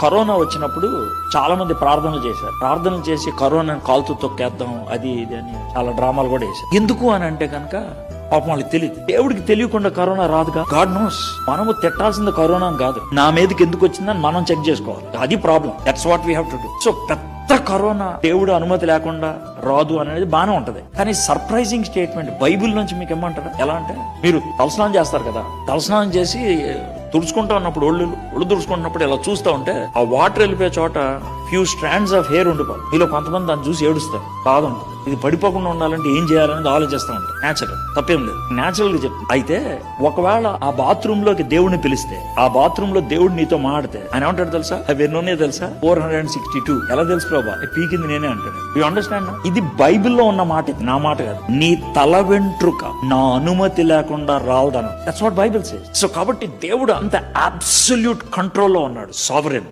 Corona వచ్చినప్పుడు చాలా మంది ప్రార్థనలు చేశారు. ప్రార్థన చేసి కరోనా కాలుతో తొక్కేద్దాం అది ఇది అని చాలా డ్రామాలు కూడా వేశారు. ఎందుకు అని అంటే కనుక పాపం వాళ్ళకి తెలియదు దేవుడికి తెలియకుండా కరోనా రాదుగా? గాడ్ నోస్ మనము తిట్టాల్సింది కరోనా కాదు. నా మీదకి ఎందుకు వచ్చిందని మనం చెక్ చేసుకోవాలి. అది problem that's what we have to do so పెద్ద కరోనా దేవుడు అనుమతి లేకుండా రాదు అనేది బాగానే ఉంటది. కానీ సర్ప్రైజింగ్ స్టేట్మెంట్ బైబిల్ నుంచి మీకు ఏమంటారు? ఎలా అంటే మీరు తలస్నానం చేస్తారు కదా? తలస్నానం చేసి తుడుచుకుంటా ఉన్నప్పుడు ఒళ్ళు ఒళ్ళు తుడుచుకుంటున్నప్పుడు ఇలా చూస్తూ ఉంటే ఆ వాటర్ వెళ్ళిపోయే చోట ఫ్యూ స్ట్రాండ్స్ ఆఫ్ హెయిర్ ఉండిపోవాలి మీలో కొంతమంది దాన్ని చూసి ఏడుస్తారు. బాధ ఉంటుంది ఇది పడిపోకుండా ఉండాలంటే ఏం చేయాలనేది ఆలోచిస్తూ ఉంటారు. నేచురల్ తప్పేం లేదు. నేచురల్గా చెప్తాను అయితే ఒకవేళ ఆ బాత్రూమ్లోకి దేవుడిని పిలిస్తే ఆ బాత్రూమ్లో దేవుడు నీతో మాడితే ఆయన ఏమంటాడు తెలుసా? అవి ఎన్నోనే తెలుసా? Four hundred and sixty two ఎలా తెలుసు ప్రభా? పీకింది నేనే అంటాడు. యూ అండర్స్టాండ్ ఇది బైబిల్లో ఉన్న మాట ఇది. నా మాట కాదు. నీ తల వెంట్రుక నా అనుమతి లేకుండా రావడం that's what Bible says so కాబట్టి దేవుడు అంత అబ్సల్యూట్ కంట్రోల్లో ఉన్నాడు సావరెన్.